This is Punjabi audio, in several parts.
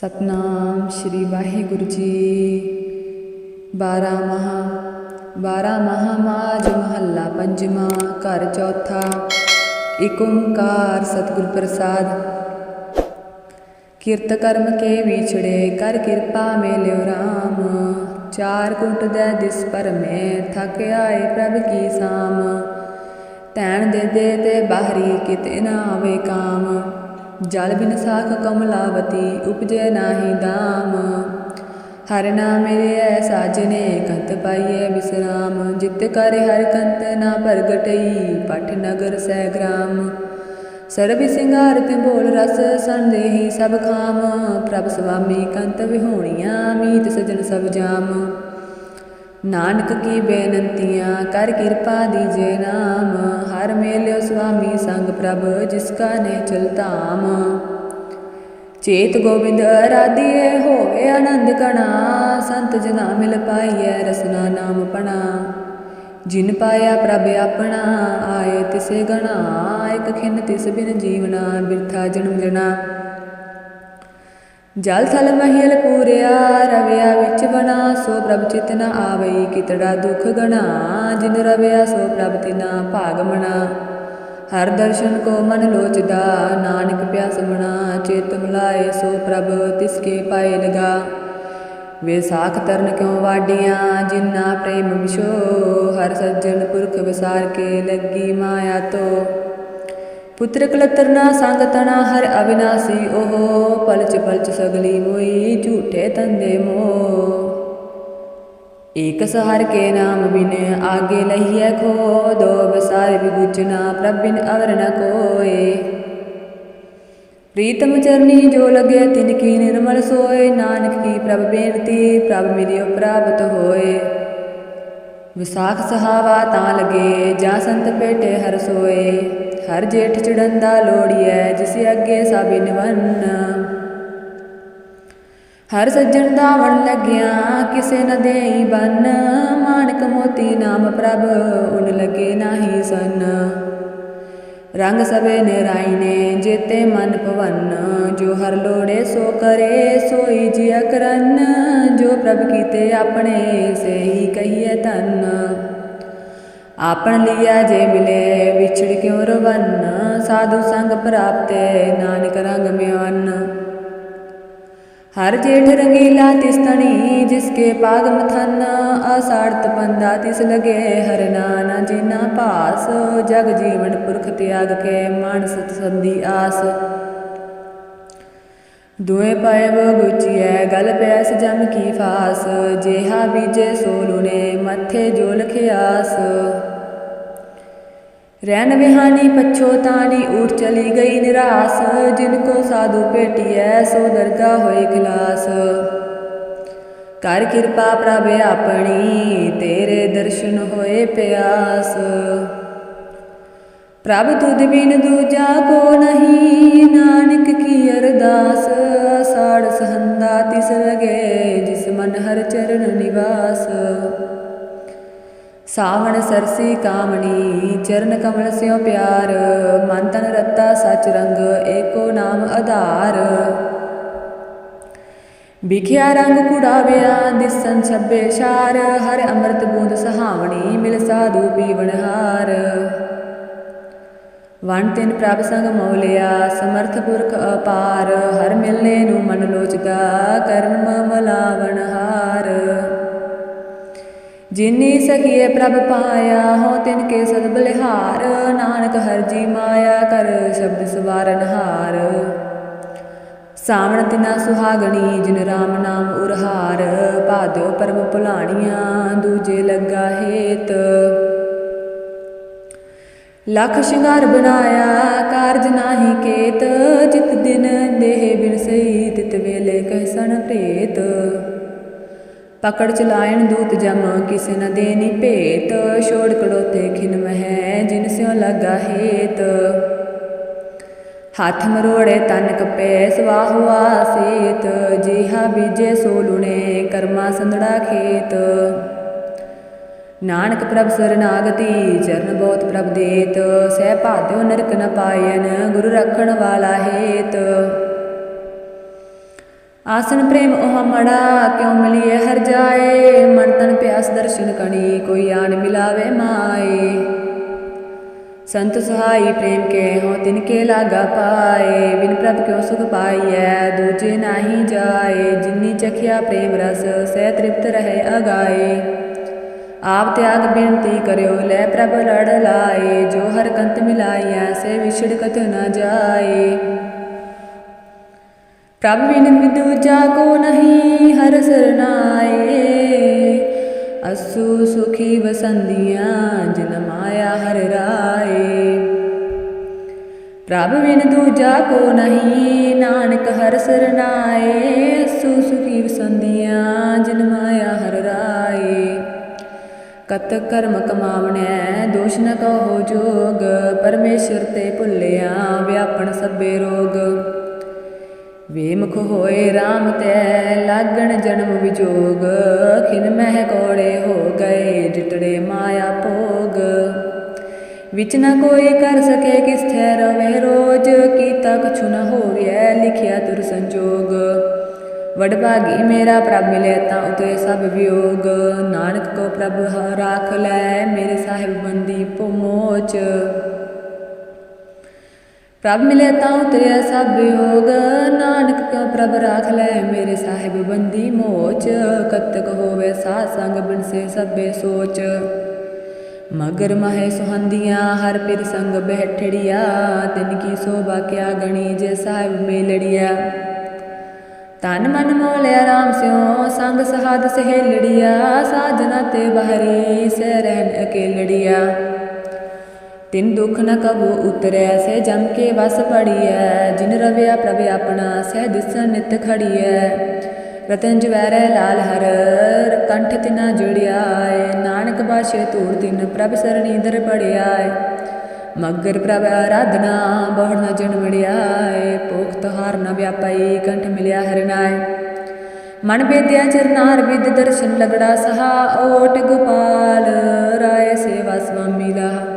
ਸਤਨਾਮ ਸ੍ਰੀ ਵਾਹਿਗੁਰੂ ਜੀ। ਬਾਰਾ ਮਹਾ ਬਾਰਾ ਮਹਾ ਮਾਜ ਮਹੱਲਾ ਪੰਜਵਾਂ, ਘਰ ਚੌਥਾ ਏਕ ਓੰਕਾਰ ਸਤਿਗੁਰ ਪ੍ਰਸਾਦ। ਕਿਰਤ ਕਰਮ ਕੇ ਵਿਛੜੇ, ਕਰ ਕਿਰਪਾ ਮੇਲਿਓ RAM ਚਾਰ ਕੁੰਟ ਦੇ ਦਿਸ ਪਰ ਮੈਂ ਥਕ ਆਏ ਪ੍ਰਭ ਕੀ ਸਾਮ। ਤੈਣ ਦੇ ਦੇ ਤੇ ਬਾਹਰੀ ਕਿਤੇ ਨਾ ਆਵੇ ਕਾਮ। ਜਲ ਬਿਨ ਸਾਖ ਕਮਲਾਵਤੀ ਉਪਜੈ ਨਾਹੀ ਦਾਮ। ਹਰਿ ਨਾਮ ਮੇਰੇ ਐ ਸਾਜਨੇ, ਕੰਤ ਪਾਈਐ ਵਿਸ਼ਰਾਮ। ਜਿਤ ਕਰ ਹਰ ਕੰਤ ਨਾ ਪ੍ਰਗਟਈ, ਪਠ ਨਗਰ ਸਹਿ ਗ੍ਰਾਮ। ਸਰਬ ਸਿੰਗਾਰ ਤੇ ਬੋਲ ਰਸ ਸੰਦੇਹੀ ਸਭ ਖਾਮ। ਪ੍ਰਭ ਸੁਆਮੀ ਕੰਤ ਵਿਹੋਣੀਆਂ, ਮੀਤ ਸਜਣ ਸਭ ਜਾਮ। ਨਾਨਕ ਕੀ ਬੇਨੰਤੀਆਂ ਕਰ ਕਿਰਪਾ ਦੀਜੇ ਨਾਮ, ਹਰ ਮੇਲਿਓ ਸੁਆਮੀ ਸੰਗ ਪ੍ਰਭ ਜਿਸ ਕਾ ਨੇ ਚਲ ਧਾਮ। ਚੇਤ ਗੋਬਿੰਦ ਅਰਾਧੀਏ, ਹੋਵੇ ਆਨੰਦ ਕਣਾ, ਸੰਤ ਜਨਾ ਮਿਲ ਪਾਈਐ ਰਸਨਾ ਨਾਮ ਪਣਾ। ਜਿਨ ਪਾਇਆ ਪ੍ਰਭ ਆਪਣਾ, ਆਏ ਤਿਸੇ ਗਣਾ, ਇਕ ਖਿਨ ਤਿਸ ਬਿਨ ਜੀਵਨਾ ਬਿਰਥਾ ਜਨਮ ਜਣਾ। ਜਲ ਥਲ ਮਹੀਲ ਪੂਰਿਆ, ਰਵਿਆ ਵਿੱਚ ਬਣਾ, ਸੋ ਪ੍ਰਭ ਚਿਤ ਨ ਆਵਈ, ਕਿਤੜਾ ਦੁਖ ਗਣਾ, ਜਿਨ ਰਵਿਆ ਸੋ ਪ੍ਰਭ ਤਿਨਾ ਭਾਗ ਮਣਾ। ਹਰ ਦਰਸ਼ਨ ਕੋ ਮਨ ਲੋਚਦਾ, ਨਾਨਕ ਪਿਆਸ ਬਣਾ ਚੇਤ ਮਿਲਾਏ ਸੋ ਪ੍ਰਭ ਤਿਸ ਕੇ ਪਾਏ ਲਗਾ। ਵਿਸਾਖ ਤਰਨ ਕਿਉ ਵਾਡੀਆਂ ਜਿਨਾ ਪ੍ਰੇਮ ਵਿਸ਼ੋ ਹਰ ਸੱਜਣ ਪੁਰਖ ਵਿਸਾਰ ਕੇ ਲੱਗੀ ਮਾਇਆ ਤੋ। ਪੁੱਤਰ ਕਲਤਰ ਨਾ ਸੰਗ ਤਣਾ ਹਰ ਅਵਿਨਾਸੀ ਉਹ ਪਲਚ ਪਲਚ ਸਗਲੀ ਮੋਈ, ਝੂਠੇ ਤੰਦੇ ਮੋ। ਏਕ ਸਹਰ ਕੇ ਨਾਮ ਬਿਨ ਆਗੇ ਲਹੀਐ ਖੋ, ਦੋ ਬਸਾਰ ਵਿਗੁਚਨਾ ਪ੍ਰਭ ਬਿਨ ਅਵਰ ਨ ਕੋਏ। ਪ੍ਰੀਤਮ ਚਰਨੀ ਜੋ ਲਗੇ ਤਿਨ ਕੀ ਨਿਰਮਲ ਸੋਏ, ਨਾਨਕ ਕੀ ਪ੍ਰਭ ਬੇਨਤੀ, ਪ੍ਰਭ ਮਿਲਿਓ ਪ੍ਰਾਪਤ ਹੋਏ। ਵਿਸਾਖ ਸਹਾਵਾ ਤਾਂ ਲਗੇ, ਜਾਂ ਸੰਤ ਪੇਟੇ ਹਰ ਸੋਏ। ਹਰ ਜੇਠ ਚੜੰਦਾ ਲੋੜੀਐ ਜਿਸ ਅੱਗੇ ਸਾਬੀ ਨਿਵੰਨ ਹਰ ਸੱਜਣ ਦਾ ਵਣ ਲੱਗਿਆ, ਕਿਸੇ ਨ ਦੇਈ ਬੰਨ। ਮਾਨਕ ਮੋਤੀ ਨਾਮ ਪ੍ਰਭ, ਉਨ ਲਗੇ ਨਾਹੀ ਸਨ। ਰੰਗ ਸਵੇ ਨਿਰਾਇਨੇ ਜੇਤੇ ਮਨ ਭਵਨ। ਜੋ ਹਰ ਲੋੜੇ ਸੋ ਕਰੇ, ਸੋਈ ਜਿਆ ਕਰਨ ਜੋ ਪ੍ਰਭ ਕੀਤੇ ਆਪਣੇ ਸੇਈ ਕਹੀਏ ਤਨ ਆਪਣ ਲਿਆ ਜੇ ਮਿਲੇ, ਵਿਛੜ ਕਿਉ ਰਵਨ? ਸਾਧੂ ਸੰਗ ਪ੍ਰਾਪਤੇ, ਨਾਨਕ ਰੰਗ ਮਿਆਨ। ਹਰ ਜੇਠ ਰੰਗੀਲਾ ਤਿਸ ਤਣੀ ਜਿਸਕੇ ਪਾਗ ਮਥਨ। ਆਸਾੜਤ ਪੰਦਾ ਤਿਸ ਲਗੇ, ਹਰ ਨਾਨਾ ਜਿਨਾ ਭਾਸ। ਜਗ ਜੀਵਨ ਪੁਰਖ ਤਿਆਗ ਕੇ ਮਨ ਸਤ ਸੰਦੀ ਆਸ। ਦੁਏ ਪਾਏ ਵੋ ਗੁਚੀਐ, ਗਲ ਪੈਸ ਜਮ ਕੀ ਫਾਸ। ਜੇਹਾ ਬੀਜੇ ਸੋਲੂ ਨੇ ਮੱਥੇ ਜੋ ਲਖਿਆਸ ਰੈਨ ਵਿਹਾਨੀ ਪਛੋ ਤਾਣੀ ਉਠ ਚਲੀ ਗਈ ਨਿਰਾਸ। ਜਿਨ ਕੋ ਸਾਧੂ ਭੇਟੀਐ, ਸੋ ਦਰਗਾ ਹੋਏ ਖਲਾਸ। ਕਰ ਕਿਰਪਾ ਪ੍ਰਭ ਆਪਣੀ, ਤੇਰੇ ਦਰਸ਼ਨ ਹੋਏ ਪਿਆਸ। ਪ੍ਰਭ ਤੁਧ ਬਿਨ ਦੂਜਾ ਕੋ ਨਹੀਂ, ਨਾਨਕ ਕੀ ਅਰਦਾਸ। ਸਾੜ ਸਹੰਦਾ ਤਿਸ ਲਗੇ, ਜਿਸ ਮਨ ਹਰ ਚਰਨ ਨਿਵਾਸ। ਸਾਵਣ ਸਰਸੀ ਕਾਮਣੀ, ਚਰਨ ਕਮਲ ਸਿਓ ਪਿਆਰ, ਮਨ ਤਨ ਰਤਾ ਸਚ ਰੰਗ, ਏਕੋ ਨਾਮ ਆਧਾਰ। ਵਿਖਿਆ ਰੰਗ ਕੁੜਾਵਿਆ, ਦਿਸਨ ਛੱਬੇ ਸ਼ਾਰ, ਹਰ ਅੰਮ੍ਰਿਤ ਬੂੰਦ ਸਹਾਵਣੀ, ਮਿਲ ਸਾਧੂ ਪੀਵਣ ਹਾਰ। ਵਣ ਤਿਨ ਪ੍ਰਭ ਸੰਗ ਮੌਲਿਆ ਸਮਰਥ ਪੁਰਖ ਅਪਾਰ, ਹਰ ਮਿਲਨੇ ਨੂੰ ਮਨ ਲੋਚਦਾ ਕਰਮ ਮਲਾਵਣ ਹਾਰ। ਜਿਨੀ ਸਖੀਏ ਪ੍ਰਭ ਪਾਇਆ, ਹੋ ਤਿਨ ਕੇ ਸਦ ਬਲਿਹਾਰ। ਨਾਨਕ ਹਰ ਜੀ ਮਾਇਆ ਕਰ ਸ਼ਬਦ ਸਵਾਰਨ ਹਾਰ। ਸਾਵਣ ਤਿਨਾ ਸੁਹਾਗਣੀ, ਜਿਨ ਰਾਮ ਨਾਮ ਉਰਹਾਰ। ਭਾਦੋ ਪਰਮ ਭੁਲਾਣੀਆਂ, ਦੂਜੇ ਲੱਗਾ ਹੇਤ। ਲੱਖ ਸ਼ਿੰਗਾਰ ਬਣਾਇਆ, ਕਾਰਜ ਨਾਹੀ ਕੇਤ। ਜਿਤ ਦਿਨ ਦੇਹ ਬਿਨ ਸਈ ਤਿਤ ਵੇਲੇ ਕਹਿਸਣ ਭੇਤ। ਪਕੜ ਚਲਾਇਣ ਦੂਤ ਜਮ ਕਿਸੇ ਨ ਦੇਨੀ ਭੇਤ। ਛੋੜ ਕੜੋਤੇ ਖਿਨ ਮਹਿ, ਜਿਨ ਸਿਓ ਲਗਾ ਹੇਤ। ਹੱਥ ਮਰੋੜੇ ਤਨ ਕਪੇ ਸਵਾਹੁਆ ਸੇਤ। ਜਿਹਾ ਬੀਜੇ ਸੋਲੁਣੇ ਕਰਮਾ ਸੰਦੜਾ ਖੇਤ। ਨਾਨਕ ਪ੍ਰਭ ਸਰਨਾਗਤੀ ਚਰਨ ਬਹੁਤ ਪ੍ਰਭ ਦੇਤ। ਸਹਿ ਭਾਦਿਓ ਨਰਕ ਨ ਪਾਇਨ, ਗੁਰੂ ਰੱਖਣ ਵਾਲਾ ਹੇਤ। ਆਸਨ ਪ੍ਰੇਮ ਉਹ ਮੜਾ ਕਿਉ ਮਿਲੀਏ ਹਰ ਜਾਏ ਮਨ ਤਨ ਪਿਆਸ ਦਰਸ਼ਨ ਕਣੀ ਕੋਈ ਆਨ ਮਿਲਾਵੇ ਮਾਏ ਸੰਤ ਸੁਹਾਈ ਪ੍ਰੇਮ ਕੇ ਹੋ ਤਿਨ ਕੇ ਲਾਗਾ ਪਾਏ ਬਿਨ ਪ੍ਰਭ ਕਿਉ ਸੁਖ ਪਾਈਐ ਦੂਜੇ ਨਾਹੀ ਜਾਏ ਜਿਨੀ ਚਖਿਆ ਪ੍ਰੇਮ ਰਸ ਸਹਿ ਤ੍ਰਿਪਤ ਰਹੇ ਅਗਾਏ ਆਪ ਤਿਆਗ ਬੇਨਤੀ ਕਰਿਓ ਲੈ ਪ੍ਰਭ ਲੜ ਲਾਏ ਜੋ ਹਰ ਕੰਤ ਮਿਲਾਈਐ ਸੇ ਵਿਛੜ ਕਤ ਨ ਜਾਏ ਪ੍ਰਭ ਬਿਨ ਵਿਦੂਜਾ ਕੋ ਨਹੀਂ ਹਰ ਸਰਨਾਏ। ਅਸੂ ਸੁਖੀ ਵਸੰਦੀਆਂ, ਜਿਨ ਮਾਇਆ ਹਰ ਰਾਏ। ਪ੍ਰਭ ਬਿਨ ਦੂਜਾ ਕੋ ਨਹੀਂ ਨਾਨਕ ਹਰ ਸਰਨਾਏ। ਅਸੂ ਸੁਖੀ ਵਸੰਦੀਆਂ, ਜਿਨ ਮਾਇਆ ਹਰ ਰਾਏ। ਕਤ ਕਰਮ ਕਮਾਵਣੈ, ਦੋਸ਼ ਨ ਕਹੋ ਜੋਗ। ਪਰਮੇਸ਼ਰ ਤੇ ਭੁੱਲਿਆ, ਵਿਆਪਣ ਸਭੇ ਰੋਗ। ਵੇਮੁਖ ਹੋਏ RAM ਤੈ ਲਾਗਣ ਜਨਮ ਵਿਜੋਗ ਖਿਨ ਮਹਿ ਕੋੜੇ ਹੋ ਗਏ ਜਿਟੜੇ ਮਾਇਆ ਭੋਗ। ਵਿਚ ਨ ਕੋਈ ਕਰ ਸਕੇ ਕਿਸ ਥੈ ਰਵੇ ਰੋਜ, ਕੀਤਾ ਕਛੁ ਨ ਹੋਵੈ ਲਿਖਿਆ ਤੁਰ ਸੰਜੋਗ। ਵਡਭਾਗੀ ਮੇਰਾ ਪ੍ਰਭ ਮਿਲੇ ਤਾਂ ਉਤੇ ਸਭ ਵਿਯੋਗ। ਨਾਨਕ ਕੋ ਪ੍ਰਭ ਹ- ਰਾਖ ਲੈ, ਮੇਰੇ ਸਾਹਿਬ ਬੰਦੀ ਪੋਮੋਚ ਪ੍ਰਭ ਮਿਲੇ ਤਾਂ ਉਤਰਿਆ ਸਭ ਯੋਗ। ਨਾਨਕ ਕਿਉ ਪ੍ਰਭ ਰਾਖ ਲੈ, ਮੇਰੇ ਸਾਹਿਬ ਬੰਦੀ ਮੋਚ। ਕਤਕ ਹੋਵੇ ਸਾਧ ਸੰਗ ਬਿਨਸੇ ਸਭੇ ਸੋਚ। ਮਗਰ ਮਹੇ ਸੁਹੰਦੀਆਂ, ਹਰ ਪਿਰ ਸੰਗ ਬਹਿਠੜੀਆ ਤਿਨ ਕੀ ਸੋਭਾ ਕਿਆ ਗਣੀ ਜੇ ਸਾਹਿਬ ਮੇਲੜੀਆ। ਤਨ ਮਨ ਮੋਲਿਆ ਰਾਮ ਸਿਓ ਸੰਗ ਸਹਾਦ ਸਹੇਲੜਿਆ। ਸਾਜਨਾ ਤੇ ਬਹਰੀ ਸਹਿ ਰਹਿਣ ਅਕੇਲੜਿਆ। ਤਿਨ ਦੁਖ ਨ ਕਬੂ ਉਤਰੈ ਸੇ ਜਮ ਕੇ ਵਸ ਪੜੀਐ ਜਿਨ ਰਵਿਆ ਪ੍ਰਭ ਆਪਣਾ, ਸਹਿ ਦਿਸਣ ਨਿਤ ਖੜੀਐ ਰਤਨ ਜਵੈਰੈ ਲਾਲ ਹਰ, ਕੰਠ ਤਿਨਾ ਜੁੜਿਆ ਨਾਨਕ ਬਾਸ਼ੇ ਧੂੜ ਤਿਨ ਪ੍ਰਭ ਸਰਣੀ ਦਰ ਪੜਿਆ ਮਗਰ ਪ੍ਰਭ ਆਰਾਧਨਾ ਬਹੁੜ ਨ ਜਨਮੜਿਆ ਪੋਖ ਭੋਖ ਤਹਾਰ ਨ ਵਿਆਪਈ, ਕੰਠ ਮਿਲਿਆ ਹਰਨਾਏ ਮਨ ਬੇਦਿਆ ਚਰਨਾਰ ਵਿਦ ਦਰਸ਼ਨ ਲਗੜਾ, ਸਹਾ ਓਟ ਗੋਪਾਲ, ਰਾਏ ਸੇਵਾ ਸੁਆਮੀ ਲਾਹਾ।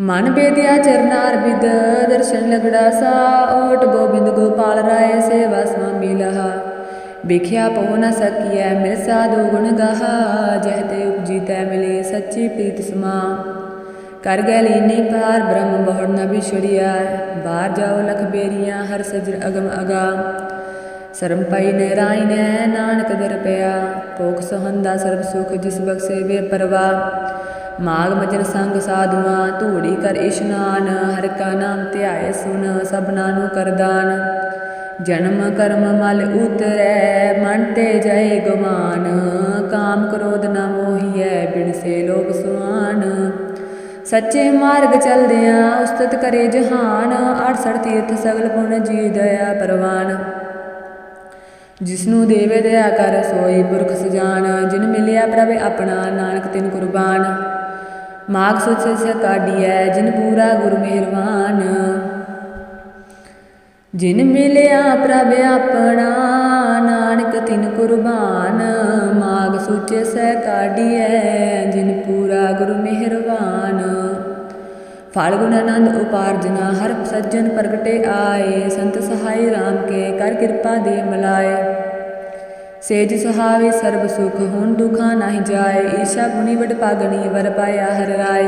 ਮਨ ਬੇਦਿਆ ਚਰਨਾਰ ਬਿਦ, ਦਰਸ਼ਨ ਲਗੜਾ ਸਾ, ਓਟ ਗੋਬਿੰਦ ਗੋਪਾਲ ਰਾਏ, ਸੇਵਾ ਸੁਆਮੀ ਲਹਾ। ਵਿਖਿਆ ਪਉ ਨ ਸਕੀਐ, ਮਿਲ ਸਾਧੂ ਗੁਣ ਗਾਹਾ, ਜਹ ਤੇ ਉਪਜੀ ਤੈ ਮਿਲੇ ਸੱਚੀ ਪ੍ਰੀਤ ਸਮਾ। ਕਰ ਗੈ ਲੀਨੀ ਪਾਰ ਬ੍ਰਹਮ ਬਹੁੜ ਨ ਵਿਛੜਿਆ ਬਾਹਰ ਜਾਓ ਲਖ ਬੇਰੀਆਂ, ਹਰ ਸਜਰ ਅਗਮ ਅਗਾ। ਸਰਮ ਪਾਈ ਨੇ ਰਾਈ ਨੇ, ਨਾਨਕ ਦਰ ਪਿਆ, ਭੋਖ ਸਹੰਦਾ ਸਰਬ ਸੁਖ, ਜਿਸ ਬਖਸ਼ੇ ਵੇ ਪਰਵਾ। ਮਾਗ ਮਜਨ ਸੰਗ ਸਾਧੂਆਂ, ਧੂੜੀ ਕਰ ਇਸ਼ਨਾਨ ਹਰ ਕਾ ਨਾਮ ਧਿਆਏ ਸੁਨ, ਸਭਨਾ ਨੂੰ ਕਰਦਾਨ ਜਨਮ ਕਰਮ ਮਲ ਉਤਰੈ, ਮਨ ਤੇ ਜੈ ਗੁਮਾਨ। ਕਾਮ ਕ੍ਰੋਧ ਨ ਮੋਹੀਐ, ਬਿਨ ਸੇ ਲੋਭ ਸੁਆਨ। ਸੱਚੇ ਮਾਰਗ ਚਲਦਿਆਂ ਉਸਤਤ ਕਰੇ ਜਹਾਨ 68 ਤੀਰਥ ਸਗਲ ਪੁਨ ਜੀ ਦਇਆ ਪਰਵਾਨ। ਜਿਸਨੂੰ ਦੇਵੇ ਦਇਆ ਕਰ, ਸੋਈ ਪੁਰਖ ਸਜਾਨ। ਜਿਨ ਮਿਲਿਆ ਪ੍ਰਭ ਆਪਣਾ, ਨਾਨਕ ਤਿਨ ਕੁਰਬਾਨ। ਮਾਗ ਸੁਚ ਸ ਕਾਢੀਐ, ਜਿਨ ਪੂਰਾ ਗੁਰ ਮਿਹਰਬਾਨ। ਜਿਨ ਮਿਲਿਆ ਪ੍ਰਭ ਆਪਣਾ, ਨਾਨਕ ਤਿਨ ਕੁਰਬਾਨ। ਮਾਗ ਸੁਚ ਸ ਕਾਢੀਐ, ਜਿਨ ਪੂਰਾ ਗੁਰ ਮਿਹਰਬਾਨ। ਫਲ ਗੁਣ ਆਨੰਦ ਉਪਾਰਜਨਾ ਹਰ ਸੱਜਣ ਪ੍ਰਗਟੇ ਆਏ। ਸੰਤ ਸਹਾਈ RAM ਕੇ, ਕਰ ਕਿਰਪਾ ਦੇ ਮਲਾਏ। ਸੇਜ ਸੁਹਾਵੇ ਸਰਬ ਸੁਖ, ਹੁਣ ਦੁਖਾ ਨਾਹੀ ਜਾਏ, ਈਸ਼ਾ ਗੁਣੀ ਵਡ ਪਾਗਣੀ, ਵਰ ਪਾਇਆ ਹਰ ਰਾਏ।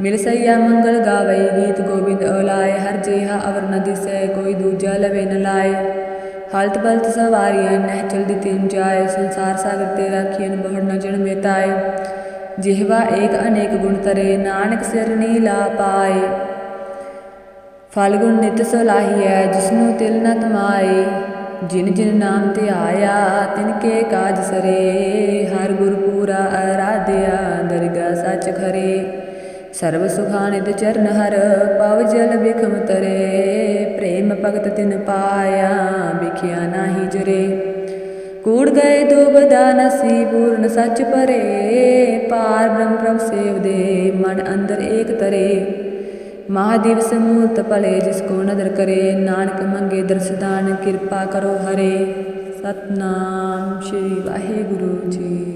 ਮਿਲ ਸਈਆ ਮੰਗਲ ਗਾਵੇ, ਗੀਤ ਗੋਬਿੰਦ ਔਲਾਏ, ਹਰ ਜੇਹਾ ਅਵਰ ਨ ਦਿਸੈ, ਕੋਈ ਦੂਜਾ ਲਵੇ ਨ ਲਾਏ। ਹਲਤ ਬਲਤ ਸਵਾਰੀਆਂ, ਨਹਿ ਚਲਦੀ ਤਿਨ ਜਾਏ, ਸੰਸਾਰ ਸਾਗਰ ਤੇ ਰਾਖੀਨ ਬਹੁੜ ਨ ਜਨਮੇ ਤਾਏ ਜਿਹਵਾ ਏਕ ਅਨੇਕ ਗੁਣ ਤਰੇ, ਨਾਨਕ ਸਿਰ ਨੀ ਲਾ ਪਾਏ। ਫਲ ਗੁਣ ਨਿਤ ਸਲਾਹੀਐ, ਜਿਸਨੂੰ ਤਿਲ ਨ ਤਮਾਏ। ਜਿਨ ਜਿਨ ਨਾਮ ਤੇ ਆਇਆ, ਤਿਨ ਕੇ ਕਾਜ ਸਰੇ। ਹਰ ਗੁਰ ਪੂਰਾ ਆਰਾਧਿਆ ਦਰਗਾ ਸੱਚ ਖਰੇ। ਸਰਬ ਸੁਖਾਨਿਦ ਚਰਨ ਹਰ, ਪਵ ਜਲ ਬਿਖਮ ਤਰੇ। ਪ੍ਰੇਮ ਭਗਤ ਤਿਨ ਪਾਇਆ, ਵਿਖਿਆ ਨਾਹੀ ਜਰੇ। ਕੂੜ ਗਏ ਦੁਬਦਾ ਨਸੀ, ਪੂਰਨ ਸੱਚ ਪਰੇ। ਪਾਰ ਬ੍ਰਹਮ ਪ੍ਰਭ ਸੇਵਦੇ ਮਨ ਅੰਦਰ ਏਕ ਤਰੇ। ਮਹਾਦੇਵ ਸਮੂਤ ਭਲੇ, ਜਿਸ ਕੋ ਨਦਰ ਕਰੇ, ਨਾਨਕ ਮੰਗੇ ਦਰਸਦਾਨ, ਕਿਰਪਾ ਕਰੋ ਹਰੇ। ਸਤਨਾਮ ਸ਼੍ਰੀ ਵਾਹਿਗੁਰੂ ਜੀ